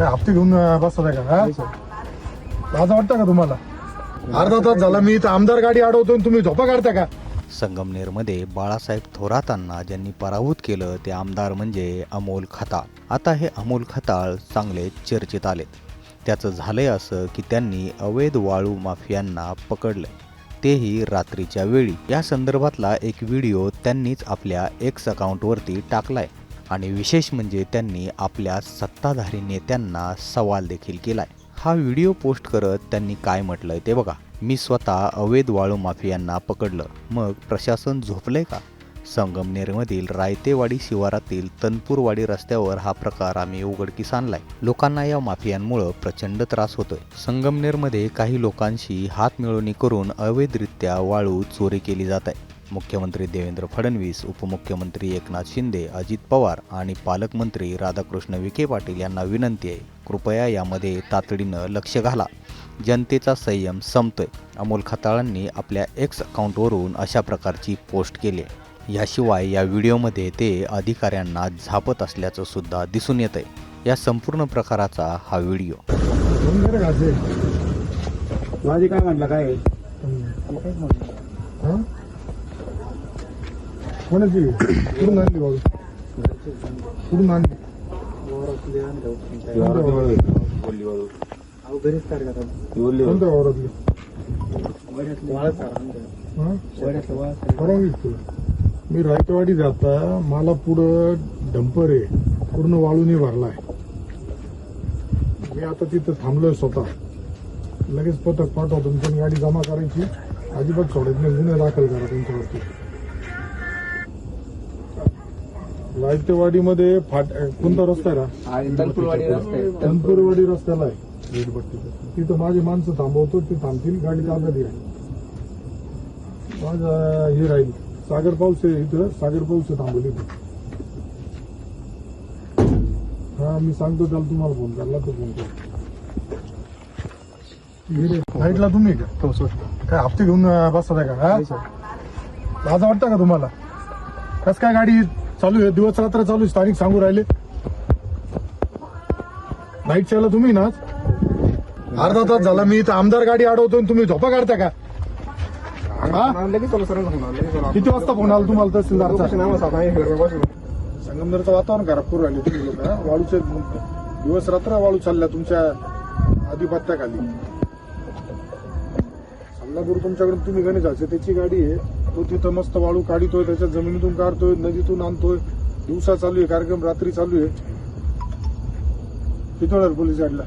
काय हप्ते घेऊन आहे का? हा? लाज वाटतं का तुम्हाला? अर्धा तास झाला मी इथं आमदार गाडी अडवतोय आणि तुम्ही झोपा काढता का? संगमनेरमध्ये बाळासाहेब थोरातांना ज्यांनी पराभूत केलं ते आमदार म्हणजे अमोल खताळ. आता हे अमोल खताळ चांगले चर्चेत आलेत. त्याचं झालंय असं की त्यांनी अवैध वाळू माफियांना पकडलंय. तेही रात्रीच्या वेळी. या संदर्भातला एक व्हिडिओ त्यांनीच आपल्या एक्स अकाउंटवरती टाकलाय. आणि विशेष म्हणजे त्यांनी आपल्या सत्ताधारी नेत्यांना सवाल देखील केलाय. हा व्हिडिओ पोस्ट करत त्यांनी काय म्हटलंय ते बघा. मी स्वतः अवैध वाळू माफियांना पकडलं. मग प्रशासन झोपलंय का? संगमनेरमधील रायतेवाडी शिवारातील तनपूरवाडी रस्त्यावर हा प्रकार आम्ही उघडकीस आणलाय. लोकांना या माफियांमुळं प्रचंड त्रास होतोय. संगमनेरमध्ये काही लोकांशी हात मिळवणी करून अवैधरित्या वाळू चोरी केली जात आहे. मुख्यमंत्री देवेंद्र फडणवीस उपमुख्यमंत्री एकनाथ शिंदे अजित पवार आणि पालकमंत्री राधाकृष्ण विखे पाटील यांना विनंती आहे. कृपया यामध्ये तातडीनं लक्ष घाला. जनतेचा संयम संपतोय. अमोल खताळांनी आपल्या एक्स अकाउंटवरून अशा प्रकारची पोस्ट केली याशिवाय या व्हिडिओमध्ये ते अधिकाऱ्यांना झापत असल्याचं सुद्धा दिसून येत आहे. या संपूर्ण प्रकाराचा हा व्हिडिओ. काय म्हटलं काय कोणाची कुठून आणली बाबू कुठून आणली कोणत्या वावरातली. हा? तुला मी रायतवाडी जाता मला पुढं डंपर आहे पूर्ण वाळूने भरलाय मी आता तिथं थांबलोय स्वतः लगेच पथक पाठवा तुमची गाडी जमा करायची अजिबात सोडायची नाही गुन्हे दाखल करा त्यांच्यावरती रायतेवाडीमध्ये फाट कोणता रस्ता आहे ना आणि तनपूरवाडी रस्ता आहे. तनपूरवाडी रस्त्याला आहे. तिथं माझी माणसं थांबवतो ते थांबतील गाडी ताब्यात घ्या माझा हे राहील सागर पाऊस आहे इथं सागर पाऊस आहे थांबवली हा मी सांगतो त्याला तुम्हाला फोन करला तो फोन कर साईडला तुम्ही का? काय हप्ते घेऊन अं, बसत आहे का? हा? लाज वाटतं का तुम्हाला? कस काय गाडी चालू आहे. दिवस रात्र चालू आहे. स्थानिक सांगू राहिले. नाईट ला तुम्ही ना अर्धा तास झाला. मी इथं आमदार गाडी अडवतोय आणि तुम्ही झोपा काढता का? हा? चला किती वाजता फोन आला तुम्हाला तहसीलदारचा? हे संगमनेरचं वातावरण खराब करू राहिले तुम्ही लोक वाळूचे दिवस रात्र वाळू चालल्या तुमच्या आधिपत्याखाली. समजापूर तुमच्याकडून तुम्ही गणेश झाचे त्याची गाडी आहे. तो तिथं मस्त वाळू काढितोय त्याच्या जमिनीतून काढतोय नदीतून आणतोय. दिवसा चालू आहे कार्यक्रम रात्री चालू आहे. किती पोलीस गाडीला.